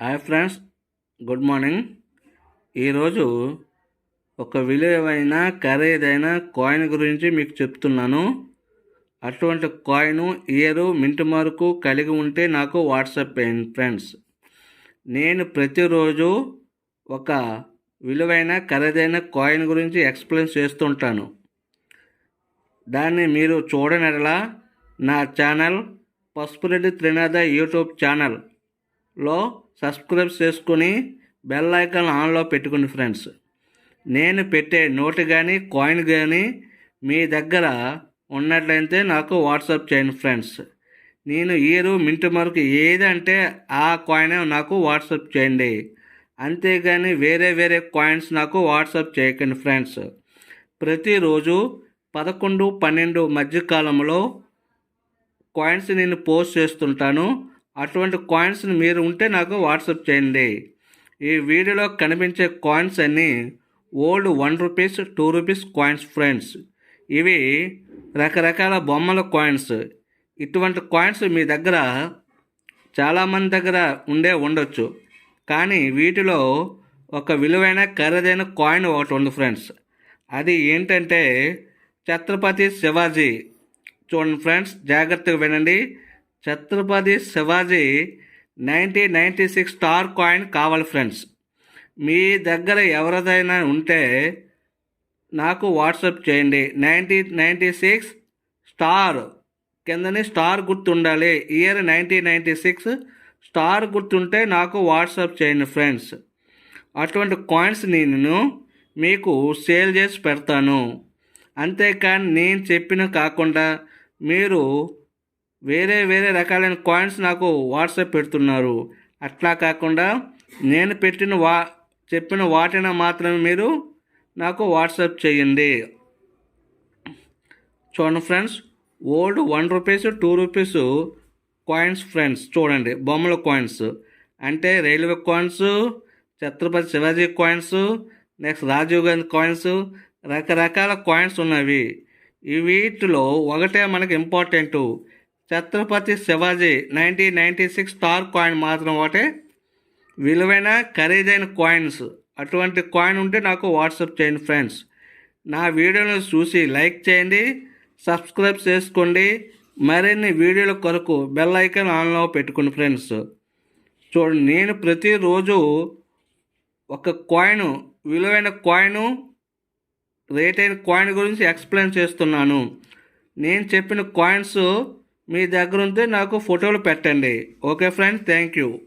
Hi friends good morning. ఈరోజు ఒక విలువైన ఖరీదైన కాయిన్ గురించి మీకు చెప్తున్నాను. అటువంటి కాయిన్ ఇయరు మింట్ మార్కు కలిగి ఉంటే నాకు వాట్సాప్ చేయండి ఫ్రెండ్స్. నేను ప్రతిరోజు ఒక విలువైన ఖరీదైన కాయిన్ గురించి ఎక్స్ప్లెయిన్ చేస్తుంటాను. దాన్ని మీరు చూడనడలా నా ఛానల్ పసుపురెడ్డి త్రినాథ యూట్యూబ్ ఛానల్లో సబ్స్క్రైబ్ చేసుకుని బెల్ ఐకాన్ ఆన్లో పెట్టుకుని ఫ్రెండ్స్. నేను పెట్టే నోటు కానీ కాయిన్ కానీ మీ దగ్గర ఉన్నట్లయితే నాకు వాట్సాప్ చేయండి ఫ్రెండ్స్. నేను ఈరు మింట్ వరకు ఏదంటే ఆ కాయిన్ నాకు వాట్సాప్ చేయండి. అంతేగాని వేరే వేరే కాయిన్స్ నాకు వాట్సాప్ చేయకండి ఫ్రెండ్స్. ప్రతిరోజు పదకొండు పన్నెండు మధ్యకాలంలో కాయిన్స్ నేను పోస్ట్ చేస్తుంటాను. అటువంటి కాయిన్స్ని మీరు ఉంటే నాకు వాట్సాప్ చేయండి. ఈ వీడియోలో కనిపించే కాయిన్స్ అన్నీ old one rupees two rupees coins friends ఇవి రకరకాల బొమ్మల కాయిన్స్ ఇటువంటి కాయిన్స్ మీ దగ్గర చాలామంది దగ్గర ఉండే ఉండొచ్చు. కానీ వీటిలో ఒక విలువైన ఖరీదైన కాయిన్ ఒకటి ఉంది ఫ్రెండ్స్ అది ఏంటంటే ఛత్రపతి శివాజీ. చూడండి ఫ్రెండ్స్ జాగ్రత్తగా వినండి. Chhatrapati Shivaji nineteen ninety six star coin కావాలి ఫ్రెండ్స్. మీ దగ్గర ఎవరిదైనా ఉంటే నాకు వాట్సాప్ చేయండి. నైన్టీన్ నైంటీ సిక్స్ స్టార్ కిందనే స్టార్ గుర్తుండాలి. Year nineteen ninety six star గుర్తుంటే నాకు వాట్సాప్ చేయండి ఫ్రెండ్స్. అటువంటి కాయిన్స్ నేను మీకు సేల్ చేసి పెడతాను. అంతేకాని నేను చెప్పిన కాకుండా మీరు వేరే వేరే రకాలైన కాయిన్స్ నాకు వాట్సాప్ పెడుతున్నారు. అట్లా కాకుండా నేను పెట్టిన వా చెప్పిన వాటిని మాత్రమే మీరు నాకు వాట్సాప్ చేయండి. చూడండి friends old one rupees two rupees coins friends చూడండి బొమ్మల కాయిన్స్ అంటే railway coins Chhatrapati Shivaji coins next Rajiv Gandhi coins రకరకాల కాయిన్స్ ఉన్నవి. ఈ వీటిలో ఒకటే మనకి important Chhatrapati Shivaji nineteen ninety six star coin మాత్రం ఒకటే. విలువైన ఖరీదైన కాయిన్స్ అటువంటి కాయిన్ ఉంటే నాకు వాట్సాప్ చేయండి ఫ్రెండ్స్ నా వీడియోను చూసి లైక్ చేయండి సబ్స్క్రైబ్ చేసుకోండి. మరిన్ని వీడియోల కొరకు బెల్ ఐకాన్ ఆన్లో పెట్టుకోండి ఫ్రెండ్స్ చూడండి నేను ప్రతిరోజు ఒక కాయిన్ విలువైన కాయిన్ రేట్ అయిన కాయిన్ గురించి ఎక్స్ప్లెయిన్ చేస్తున్నాను. నేను చెప్పిన కాయిన్స్ మీ దగ్గర ఉంటే నాకు ఫోటోలు పెట్టండి. Okay friends thank you.